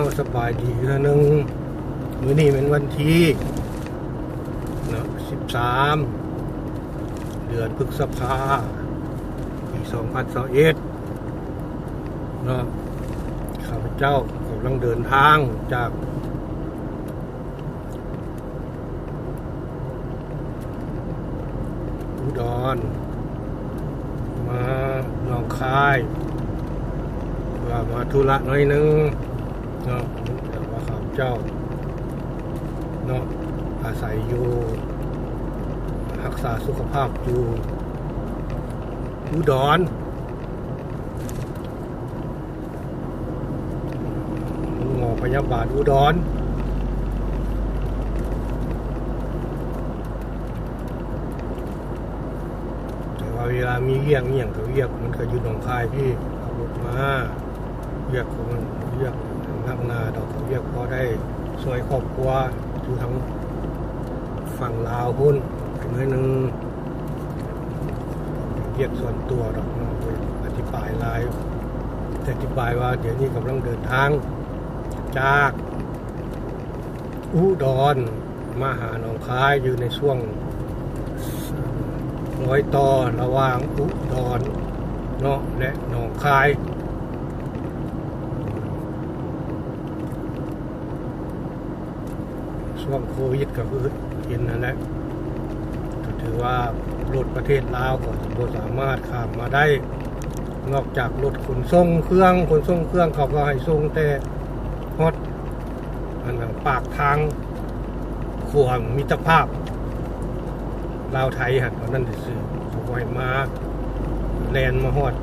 าสบายดีเท่านึงมื้อนี้เป็นวันที่เนาะ13เดือนพฤษภาปี2021เนาะข้าพเจ้ากำลังเดินทางจากอุดรมาหนองคายว่ามาธุระหน่อยนึง เนาะแต่ว่าข้าพเจ้าเนาะอาศัยอยู่รักษาสุขภาพอยู่อุดรหมอพยาบาลอุดรแต่ว่าเวลามีเรียกเงี่ยงก็เรียกมันก็อยู่หนองคายพี่ขับรถมาเรียกของมันเรียก นักหนาดอกเขาเรียกพอได้ช่วยครอบครัวอยู่ทั้งฝั่งลาวพุ่นถึงให้หนึ่งเรียส่วนตัวดอกนาไปอธิบายรายอธิบายว่า เดี๋ยวนี้กำลังเดินทาง จากอุดรมาหาหนองคายอยู่ในช่วงร้อยต่อระหว่างอุดรเนาะและหนองคาย ช่วงโควิดก็คือเห็นนั่นแหละก็ถือว่ารถประเทศลาวก็บ่สามารถข้ามมาได้ นอกจากรถขนส่งเครื่องขนส่งเครื่องเขาก็ให้ส่งแต่ฮอดอันนั้นปากทางขวางมิตรภาพลาวไทยหันวันนั้นซื้อเขาไว้มาแลนมาฮอด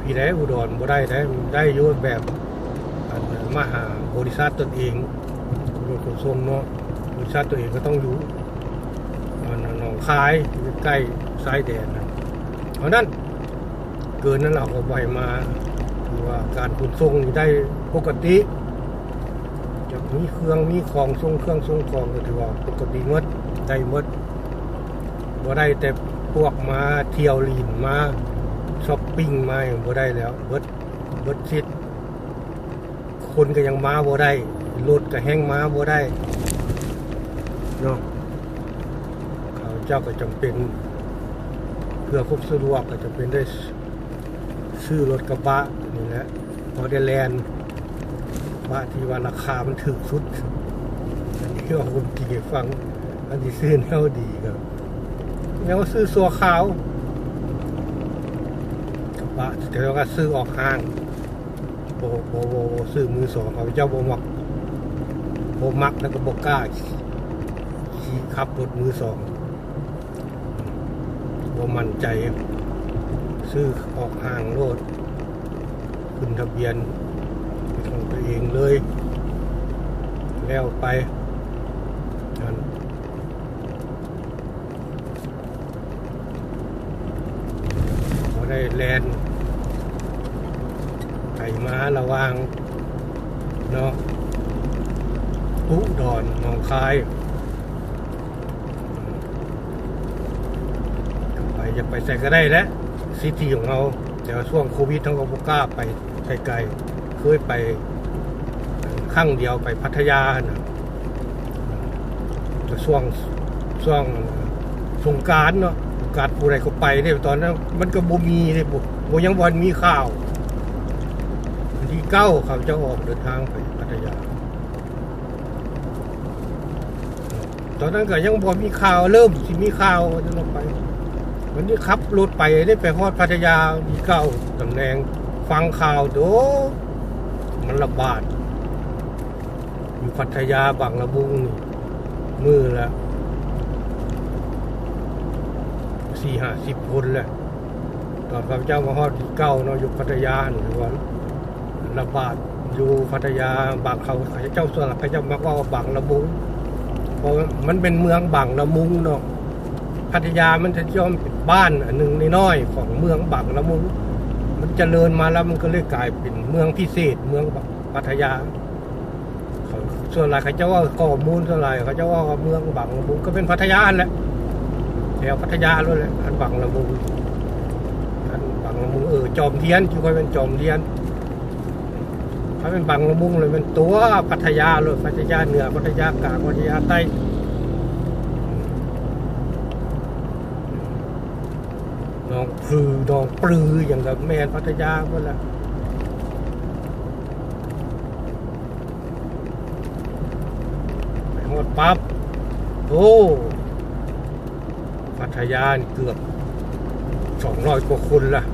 พี่ได้อุดรบ่ได้ได้ได้ยุ่แบบมหาบริษัทตนเอง รถขนส่งเนาะบริษัทตัวเองก็ต้องอยู่หนองคายใกล้ชายแดนนะเพราะนั้นเกินนั้นเราเอาไว้มาคือว่าการขนส่งได้ปกติจะมีเครื่องมีของส่งเครื่องส่งของก็ถือว่าปกติหมดได้หมดบ่ได้แต่พวกมาเที่ยวลีนมาช้อปปิ้งมาอย่างบ่ได้แล้วเบิดเบิดชิดคนก็ยังมาบ่ได้ รถก็แห้งมาบ่ได้เนาะเขาเจ้าก็จำเป็นเพื่อความสะดวกก็จะเป็นได้ซื้อรถกระบะนี่แหละพอได้แลนกระบะที่ว่าราคามันถึกสุดอันนี้ว่าผมจริงฟัง อันที่ซื้อแนวดีครับยังว่าซื้อสัวขาวกระบะเดี๋ยวก็ซื้อออกห้างโบโบโบโบซื้อมือสองเขาเจ้าโบมัก โบมักแล้วก็โบกล้าขี่ขับรถมือสองโบมั่นใจ ซื้อออกห้างโลด ขึ้นทะเบียนของตัวเองเลย แล้วไปนั่นเขาได้แลนไก่ม้าระวางเนาะ อุดรหนองคายไปจะไปใส่ก็ได้แหล้วซิตี้ของเราแต่ว่าช่วงโควิดทั้งก็บ่กล้าไปไกลๆเคยไปครั้งเดียวไปพัทยานะแต่ช่วงช่วงสงการเนาะการผู้ใดก็ไปเนี่ยตอนนั้น มันก็บ่มีเลยบ่บ่ยังวันมีข่าววันที่เก้าเขาจะออกเดินทางไปพัทยา ต อนนั้นก็ยังบ่มีข่าวเริ่มสิมีข่าวจะลงไปวันนี้ขับรถไปได้ไปฮอดพัทยามีเก้าตำแหน่งฟังข่าวโดมันระบาดอยู่พัทยาบางละบุงนี่มือละสี่ห้าสิบคนแหละตอนข้าพเจ้ามาฮอดที่เก้าเนาะอยู่พัทยาหรือว่าระบาดอยู่พัทยาบางเขาข้าเจ้าส่วนหลักข้าเจ้ามักว่าบางละมุง มันเป็นเมืองบางละมุงเนาะพัทยามันจะย่อมเป็นบ้านอันหนึ่งน้อยของเมืองบางละมุง มันจเจริญมาแล้วมันก็เลยกลายเป็นเมืองพิเศษ เมืองพัทยา ส่วนหลายเขาจ้าว่าข้อมูลส่วนหลายเขาจ้าว่าเมืองบางละมุงก็เป็นพัทยาแหละแถวพัทยาเลยแหละอันบางละมุงอันบางละมุงเออจอมเทียนที่ค่อยเป็นจอมเทียน เขาเป็นบางละมุงเลยมันตัวพัทยาเลยพัทยาเหนือพัทยากลางพัทยาใต้น้องพือน้องปลืออย่างกับแมนพัทยาหมดละไปหมดปั๊บโอ้พัทยาเกือบสองร้อยกว่าคนละ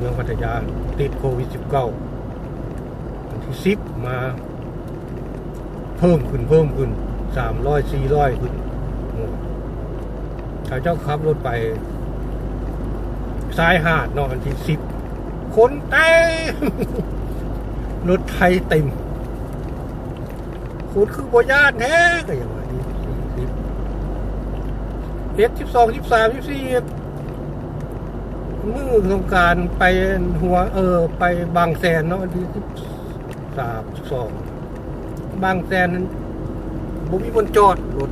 เมืองพัทยาติดโควิด -19 วันที่สิบมา เพิ่มขึ้นเพิ่มขึ้นสามร้อยสี่ร้อยขึ้นโอ้ถ้าเจ้าขับรถไปซ้ายหาดนอกวันที่สิบคนเต็มรถไทยเต็มคุณคือบญาติแท้ก็อย่างนี้สิบเอ็ดสิบสองสิบสามสิบสี่ มือสงการไปหัว เออ ไปบางแสนเนาะที่สิบสามสองบางแสนนั้นบุมีบนจอดรถ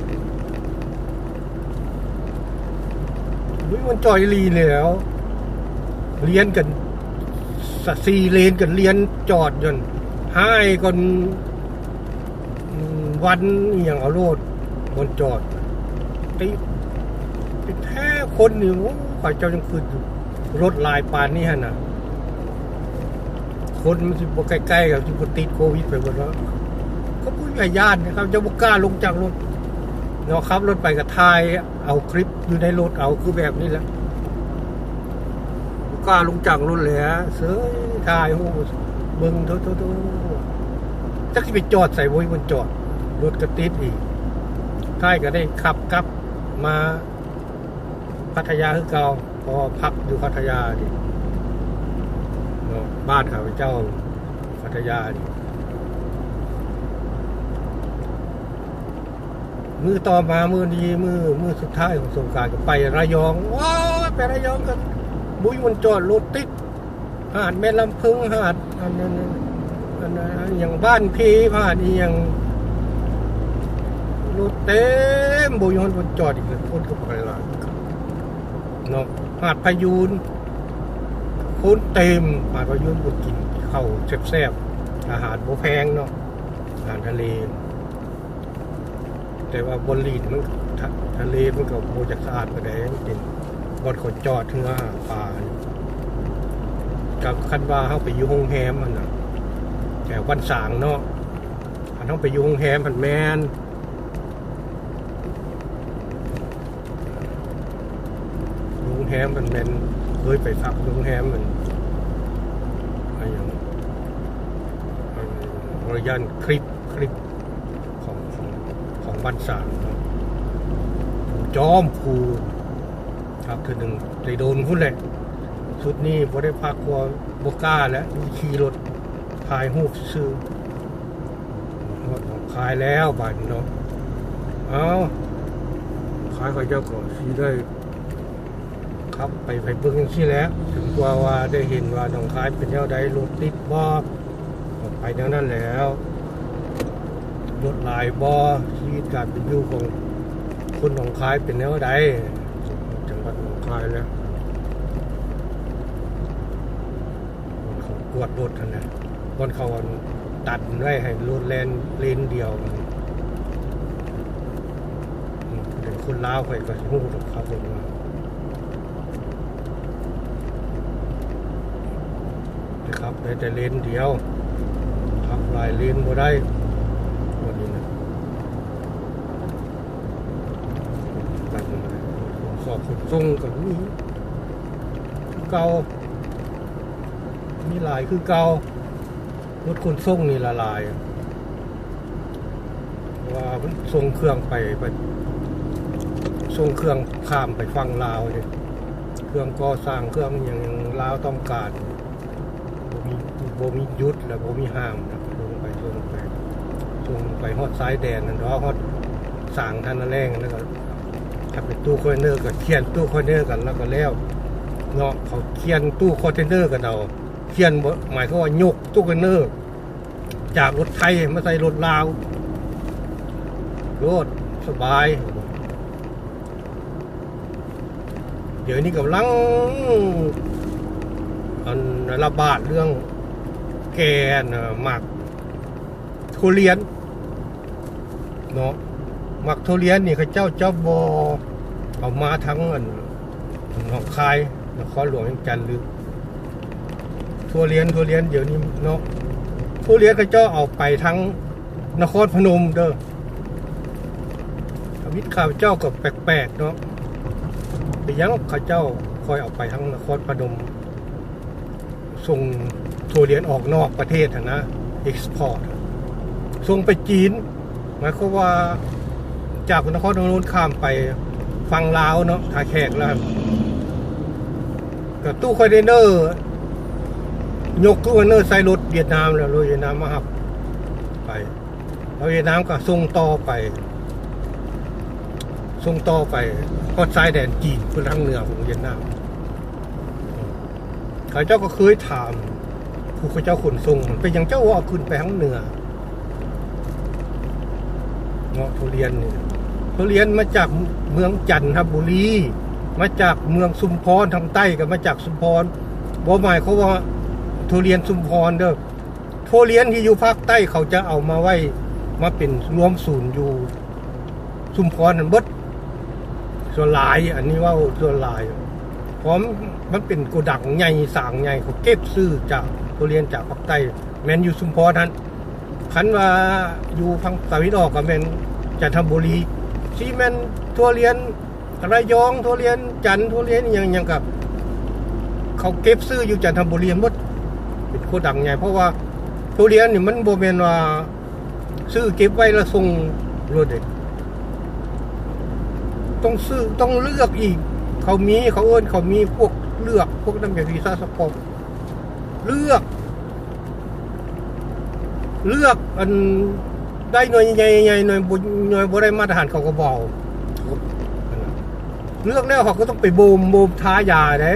บุมีบนจอดอีหลีเลยแล้วเรียนกันสะซีเลนกันเรียนจอดจนให้ก่อนวันอหย่างเอาโรดบนจอดติเป็นแท้คนนี่โอ้ข่อยเจ้ายังคืนอยู่ รถลายปานนี่ฮะนะคนมันสิบใกล้ๆกับที่ติดโควิดไปหมดแล้วเขาพูดกับญาตินะครับจะบุกล้าลงจากรถเนาะครับรถไปกับทายเอาคลิปอยู่ในรถเอาคือแบบนี้แหละบุกล้าลงจากรถเลยฮะเสยทายโอ้เบิ่งโตโตโตจักสิไปจอดใส่ไว้บนจอดรถก็ติดอีกท้ายก็ได้ขับกลับมาพัทยาคือเก่า พอพักอยู่พัทยาดิเนาะบ้านข้าพเจ้าพัทยาดิมือต่อมามือดีมือมือสุดท้ายของสงกรารก็ไประยองว้าไประยองกันบุยมันจอดรถติดหาดแม่ลำพึงหาดอันนั้นอันนั้นอย่างบ้านพีผ่านอีย่างรถเต็มบุยมันจอดอีกเลยคนก็ไปละ เนาะหาดพายูนคุ้นเต็มหาดพายูนบุกินข้าวแซ่บๆอาหารโบแพงเนาะอาหารทะเล แต่ว่าบนลีดมันทะทะเลมันก็โบจากสะอาดไปได้มันเป็นบนขนจอดเทือปลากับคันว่าเข้าไปอยู่โรงแรมมันน่ะแต่วันสางเนาะอันเขาไปอยู่โรงแรมผันแมน โรง แรมมันเป็นเคยไปพักโรงแรมมันอะไรอย่างบริยานคลิปคลิปของของของบ้านสามจอมผูครับคือหนึ่งใจโดนพุ่นแหละชุดนี้พอได้พักกว่าบก้าแล้วขี่รถถ่ายรูซื้อรถขายแล้วบาทเนาะเอาขายกับเจ้าก่อนที่ได้ ครับไปไปเบิ่งจังซี่แหล้วถึงกว่าว่าได้เห็นว่าหนองคายเป็นแนวใดรถติดบ่ไปแนวนั้นแล้วรถหลายบ่ชีวิตการเป็นอยู่ของคนหนองคายเป็นแนวใดจังหวัดหนองคายแล้วเขากวดรถนั่นนะบนเขาตัดไว้ให้รถแลนเลนเดียวมันอืมเป็นคนลาวไปก็สิฮู้ดอกครับผมว่า นะครับ ได้แต่เลนเดียวขับหลายเลนบ่ได้วันนี้นะตัดมาสอบขนส่งกับนี้เก่ามีหลายคือเก่ารถขนส่งนี่ละลาย ว่ามันส่งเครื่องไปไปส่งเครื่องข้ามไปฟังลาวเลยเครื่องก่อสร้างเครื่องอย่างลาวต้องการ บ่มีบ่มีหยุดแล้วบ่มีห้ามนะลงไปลงไปลงไปฮอดซ้ายแดนนั่นเนาะฮอดสร้างท่านแรงแล้วก็ถ้าเป็นตู้คอนเทนเนอร์ก็เขียนตู้คอนเทนเนอร์กันแล้วก็แล้วเนาะเขาเขียนตู้คอนเทนเนอร์กันเอาเขียนหมายความว่ายกตู้คอนเทนเนอร์ จากรถไทยมาใส่รถลาวรถสบาย เดี๋ยวนี้กำลังอันระบาดเรื่อง แก่น่ะหมักทุเรียนเนาะหมักทุเรียนนี่เขาเจ้าเจ้าบอเอามาทั้งอันหนองคายนครหลวงแห่งจันทร์หรือทุเรียนทุเรียนเดี๋ยวนี้เนาะทุเรียนเขาเจ้าเอาไปทั้งนครพนมเด้อวิตข่าวเจ้าก็แปลกๆเนาะไปยังเขาเจ้าคอยเอาไปทั้งนครพนมส่ง ทัวเรียนออกนอกประเทศนะเอ็กซ์พอร์ตส่งไปจีน หมายความว่าจากนครพนมข้ามไปฟังลาวเนาะขาแขกแล้วกับตู้คอนเทนเนอร์ยกตู้คอนเทนเนอร์ใส่รถเวียดนามแล้วรถเวียดนามมาหับไปแล้วเวียดนามก็ส่งต่อไปส่งต่อไปฮอดซ้ายแดนจีนคือทางเหนือของเวียดนามเขาเจ้าก็เคยถาม ผู้เขาเจ้าขนส่งมันเป็นอย่างเจ้าว่าขึ้นไปทางเหนือเงาะทุเรียนนี่ทุเรียนมาจากเมืองจันทบุรี มาจากเมืองชุมพรทางใต้กับมาจากชุมพรบ่หมายเขาว่าทุเรียนชุมพรเด้อทุเรียนที่อยู่ภาคใต้เขาจะเอามาไว้มาเป็นรวมศูนย์อยู่ชุมพรนั่นเบิดส่วนหลาย อันนี้ว่าส่วนหลาย พร้อมมันเป็นโกดังใหญ่สร้างใหญ่เขาเก็บซื้อจากทุเรียนจากภาคใต้แมนอยู่ชุมพรนั้นคันว่าอยู่ทางตะวันออกก็แมนจันทบุรีที่แมนทุเรียนระยองทุเรียนจันทร์ทุเรียนอย่างอย่างกับเขาเก็บซื้ออยู่จันทบุรีหมดเป็นโกดังใหญ่เพราะว่าทุเรียนนี่มันโบเมนว่าซื้อเก็บไว้แล้วส่งรถเด็กต้องซื้อต้องเลือกอีก เขามีเขาเอิ้นเขามีพวกเลือกพวกน้ำยาวีซ่าสปอร์ตเลือก เลือกอันได้หน่วยใหญ่ๆหน่วยบ่หน่วยบริมาตรฐานเขาก็บอกเลือกแล้วเขาก็ต้องไปโบมโบมท้ายาเด้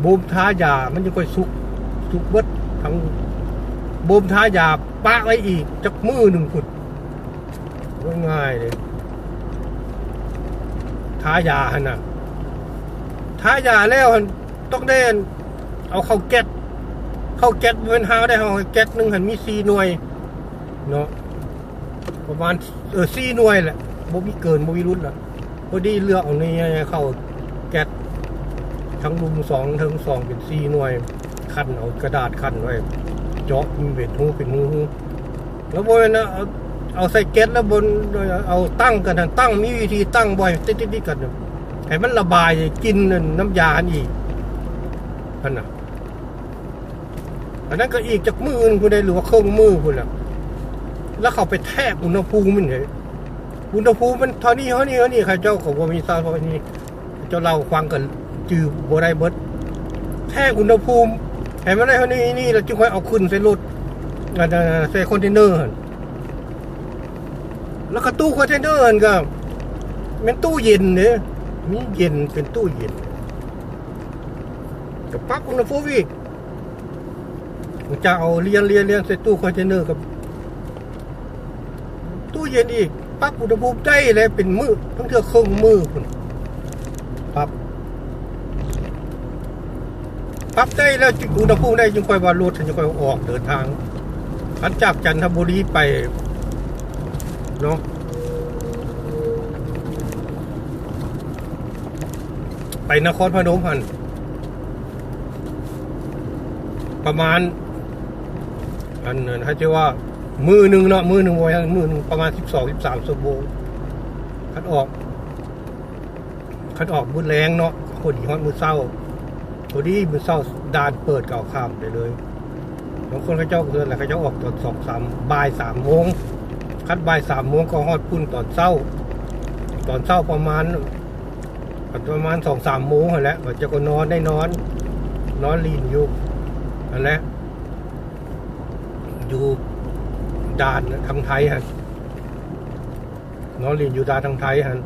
โบมท้ายามันจะค่อยสุกสุกเบิดทั้งโบมท้ายาปะไว้อีกจักมือหนึ่งขุดง่ายเลย ทายาหันน่ะทายาแล้วหันต้องได้เอาเข้าแก๊สเข้าแก๊สเป็นหาได้เอาแก๊สหนึ่งหันมีสี่หน่วยเนาะประมาณเออสี่หน่วยแหละบ่มีเกินบ่มีรุ่นละพอดีเลือกเอานี่เข้าแก๊สทั้งรุมสองทั้งสองเป็นสี่หน่วย คันเอากระดาษคันไว้เจาะมีเป็นหูเป็นหูแล้วบนนะ เอาใส่แก๊สแล้วบนเอาตั้งกันตั้งมีวิธีตั้งบ่อยติดติดๆกันนะให้มันระบายกินน้ำยาอีกอันน่ะอันนั้นก็อีกจากมืออื่นคุณได้หรือว่าเครื่องมือคุณล่ะแล้วเขาไปแทบอุณหภูมิมันเลยอุณหภูมิมันเท่านี้เท่านี้เท่านี้ใครเจ้าของว่ามีทราเพรานี้เจ้าเราฟังกันจือบ่ได้เบิดแทบอุณหภูมิให้มันได้เท่านี้นี่เราจึงค่อยเอาขึ้นใส่รถอันนั้นใส่คอนเทนเนอร์ แล้วก็ตู้คอนเทนเนอร์ก็เป็นตู้เย็นเนี่ยมีเย็นเป็นตู้เย็นกับปรั๊บอุณหภูมิอีกจะเอาเรียนเรียนเรียนใส่ตู้คอนเทนเนอร์กับตู้เย็นอีกปรั๊บอุณหภูมิได้เลยเป็นมือทั้งเทือเครื่องมือคุณปับปับได้แล้วอุณหภูมิได้จึงค่อยว่ารถจึงค่อยออกเดินทางขันจากจันทบุรีไป เนาะไปนครพนมพันประมาณ อันนั้นเขาจะว่า มือหนึ่งเนาะมือหนึ่งวันมือหนึ่งประมาณสิบสองสิบสามชั่วโมงคัดออก คัดออกมือแรงเนาะพอดีฮอดมือเศร้าพอดีมือเศร้าด่านเปิดเก่าข้ามไปเลยบางคนเขาเจ้าเดินแหล้วเขาเจ้าออกตอนสองสามบ่ายสามโมง คัดบ่ายสามโมงก็ฮอดพุ่นตอนเศร้า ตอนเศร้าประมาณ ประมาณสองสามโมงหันแหละว่าจะก็นอนได้นอน นอนลีนอยู่นั่นแหละอยู่ด่านทางไทยฮะนอนลีนอยู่ด่านทางไทยฮะ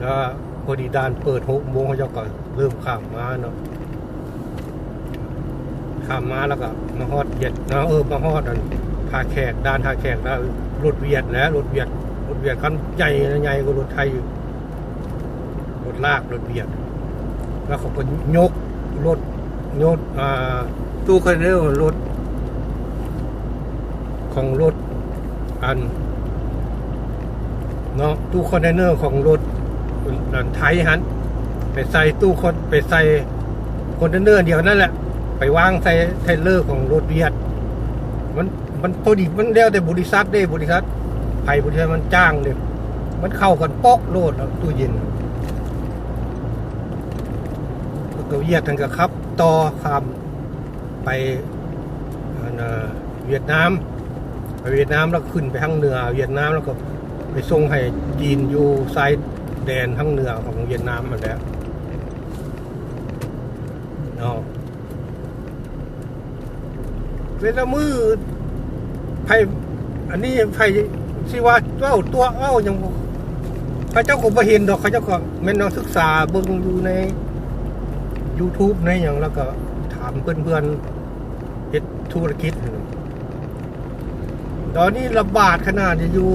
แล้วพอดีด่านเปิดหกโมงเขาจ้าก็เริ่มข้ามมาเนาะข้ามมาแล้วก็มาฮอดเวียดนะเออมาฮอดอัน ท่าแขกด่านท่าแขกแล้วรถเวียดแล้วรถเวียดรถเวียดคันใหญ่ใหญ่กว่ารถไทยอยู่รถลากรถเบียด แล้วเขาก็ยกรถโยดอ่าตู้คอนเทนเนอร์รถของรถอันเนาะตู้คอนเทนเนอร์ของรถอันไทยฮันไปใส่ตู้คอนไปใส่คอนเทนเนอร์เดียวนั่นแหละ ไปวางใส่เทรลเลอร์ของรถเวียด มัน มันพอดีมันแล้วแต่บริษัทเด้บริษัทไผ่บริษัทมันจ้างเนี่ยมันเข้ากันปอกโลดแล้วตู้เย็นตัวเวียดทั้งกับครับต่อคำไปเวียดนามไปเวียดนามแล้วขึ้นไปทางเหนือ เวียดนามแล้วก็ไปส่งให้จีนอยู่ชายแดนทางเหนือของเวียดนามมาแล้วเนาะเวลามือ ไผอันนี้ไผสิว่าเว้าตัวเว้ายังบ่พระเจ้าก็บ่เห็นดอกเขาเจ้าก็แม่นนักศึกษาเบิ่งอยู่ใน YouTube ในหยังแล้วก็ถามเพื่อนๆเฮ็ดธุรกิจตอนนี้ระบาดขนาดจะอยู่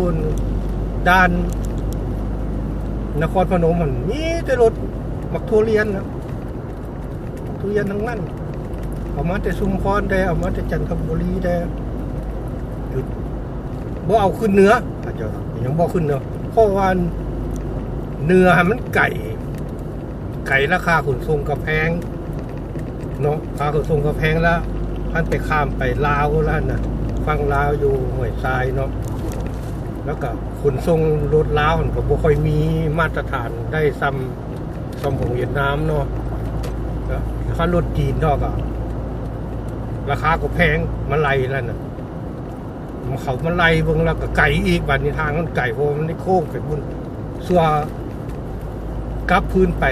ด้านนครพนมมันมีแต่รถมักทุเรียนนะทุเรียนทั้งนั้น เอามาแต่ชุมพรได้ เอามาแต่จันทบุรีได้ หยุดบ่เอาขึ้นเนื้ออาจจะยังบ่ขึ้นเนื้อเพราะว่าเนื้อมันไก่ ไก่ราคาขนส่งก็แพงเนาะค่าขนส่งก็แพงแล้วท่านไปข้ามไปลาวแล้วนะฟังลาวอยู่ห้วยทรายเนาะแล้วก็ขนส่งรถลาวมันก็บ่ค่อยมีมาตรฐานได้ซ้ำซ้ำของเวียดนามเนาะแล้วค่ารถจีนเนาะก็ราคาก็แพงมาไล่แล้วน่ะ เขามาไล่เบิ่งแล้วก็ไก่อีกบัดนี้ทางมันไก่เพราะมันได้โค้งไปบุญสัวกลับพื้นไป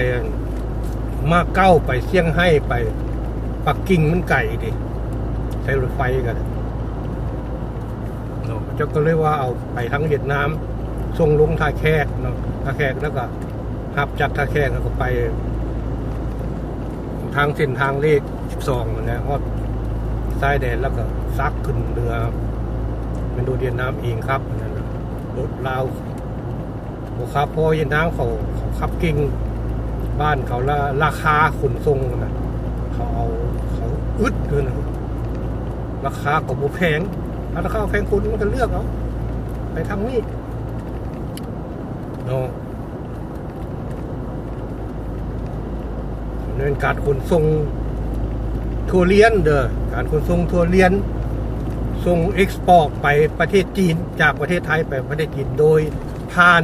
มาเก้าไปเซี่ยงไฮ้ไป ปักกิ่งมันไก่ดิใช้รถไฟกันเนาะเจ้าก็เลยว่าเอาไปทั้งเวียดนามส่งลงท่าแขกเนาะท่าแขกแล้วก็หับจากท่าแขกแล้วก็ไป ทางเส้นทางเลข12นั่นะฮอดสายแดนแล้วก็ซักขึ้นเรือ เป็นดูเวียดนามเองครับนั่นรถลาวโอครับเพอเยดนามเขาเขาขับเก่งบ้านเขาละราคาขนส่งนะเขาเอาเขาอึดเลยนะราคาก็บ่แพงถ้าราคาแพงคุณมันก็เลือกเอาไปทางนี้เนาะเรื่องการขนส่งทัวเลียนเด้อการขนส่งทัวเลียน ส่งเอ็กซ์พอร์ตไปประเทศจีนจากประเทศไทยไปประเทศจีนโดยผ่าน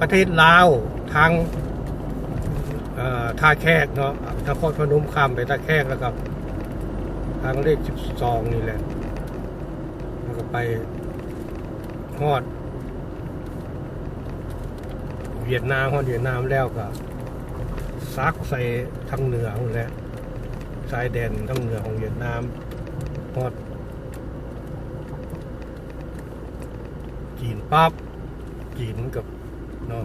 ประเทศลาวทางท่าแขกเนาะนครพนมข้ามไปท่าแขกแล้วก็ทางเลข12นี่แหละแล้วก็ไปฮอด เวียดนามฮอดเวียดนามแล้วก็ซักใส่ทางเหนือหมดแล้วชายแดนทางเหนือของเวียดนามฮอดจีน ปั๊บจีนกับเนาะ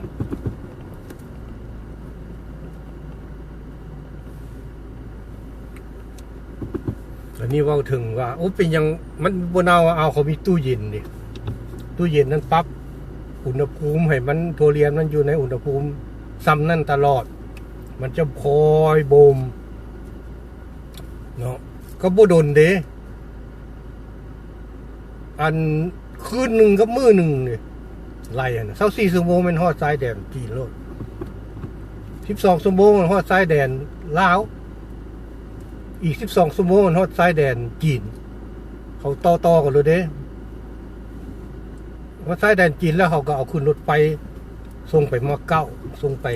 อันนี้ว่าถึงว่าโอ้เป็นยังมันบนเอาเอาเขามีตู้เย็นดิตู้เย็นนั้นปั๊บอุณหภูมิให้มันทัวเรียนมันอยู่ในอุณหภูมิซ้ำนั่นตลอด มันจะพลอยโบมเนาะก็บ่ดนเด้อัน คืนหนึ่งกับมือหนึ่งเนี่ยไล่อะนะเท่าสี่ชั่วโมงเป็นฮอดซ้ายแดนจีนโลดสิบสองชั่วโมงมันฮอดซ้ายแดนลาว อีกสิบสองชั่วโมงมันฮอดซ้ายแดนจีน เขาต่อต่อกันเลยเด้ว่าซ้ายแดนจีนแล้วเขาก็เอาขึ้นรถไฟส่งไปมาเก้าส่งไป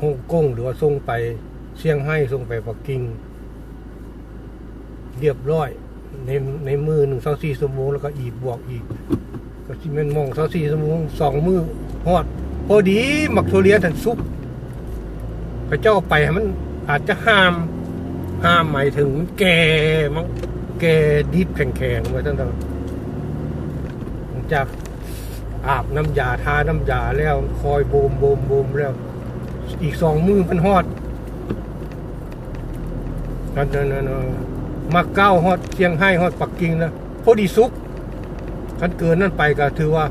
ฮ่องกงหรือว่าส่งไปเซี่ยงไฮ้ส่งไปปักกิ่ง เรียบร้อย ในในมือหนึ่งสองสี่ชั่วโมงแล้วก็อีกบวกอีก ก็ที่มันมองสองสี่ชั่วโมงสองมือฮอดพอดีมักโทเรียนทันซุปพระเจ้าไปให้มันอาจจะห้าม ห้ามหมายถึงมันแก่มั้งแก่ดิบแข็งๆไว้ตั้งแต่หลังจากอาบน้ำยาทาน้ำยาแล้วคอยโบมโบมโบมแล้ว อีกสองมือมันฮอดนั่นนั่นนั่น มาเก้าฮอดเชียงไฮ้ฮอดปักกิ่งนะพอดีซุกคันเกินนั่นไปก็ถือว่า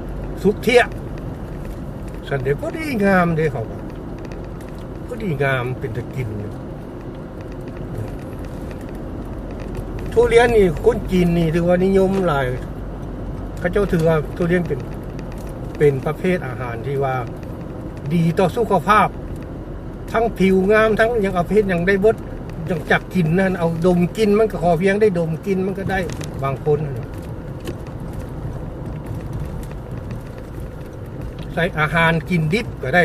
ซุกเทียสันเดพอดีงามเด้เขาบอกก็ดีงามเป็นตะกิน ทุเรียนนี่คนจีนนี่ถือว่านิยมหลายเขาเจ้าถือว่าทุเรียนเป็นเป็นประเภทอาหารที่ว่า ดีต่อสุขภาพ ทั้งผิวงามทั้งยังอาเพศยังได้บด ยังจักกินนั่นเอาดมกินมันก็ขอเพียงได้ดมกินมันก็ได้บางคนใส่อาหารกินดิบก็ได้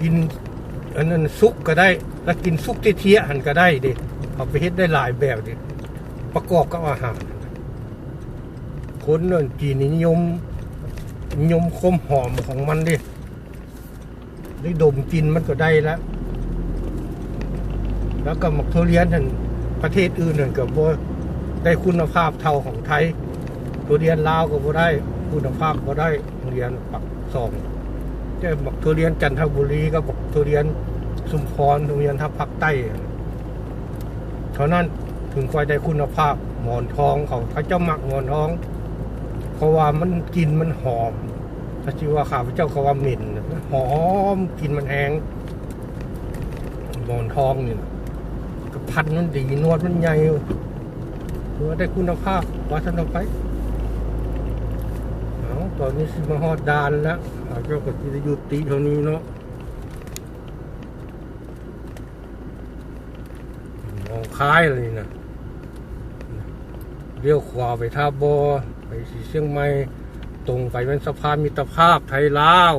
กินอันนั้นซุกก็ได้ แล้วกินซุกเทียหันก็ได้เด็เอาไปเฮ็ดได้หลายแบบเด็ประกอบกับอาหาร คนนั่นจีนนิยมนิยมคมหอมของมันดิได้ดมกินมันก็ได้แล้ว แล้วก็หมกทุเรียนนั่นประเทศอื่นนั่นก็บ่ได้คุณภาพเท่าของไทยทุเรียนลาวก็บ่ได้คุณภาพบ่ได้ทุเรียนปักสองแต่หมกทุเรียนจันทบุรีก็บอกทุเรียนชุมพรทุเรียนทับภาคใต้เท่านั้นถึงค่อยได้คุณภาพหมอนทองเขาเขาเจ้าหมักหมอนทอง เพราะว่ามันกินมันหอมถ้าชื่อว่าข้าพระเจ้าเขาว่าเหม็นหอมกินมันแหงหมอนทองนี่นะ พันมันดีนวดมันใหญ่ถือว่าได้คุณภาพว่าท่านเอาไปเอาตอนนี้สิมาฮอดดานแล้วข้าเจ้าก็จะหยุตีเท่านี้เนาะมองคล้ายเลยนะเลี้ยวขวาไปท่าบอไปสีเชียงใหม่ตรงไปเป็นสะพานมิตรภาพไทยลาว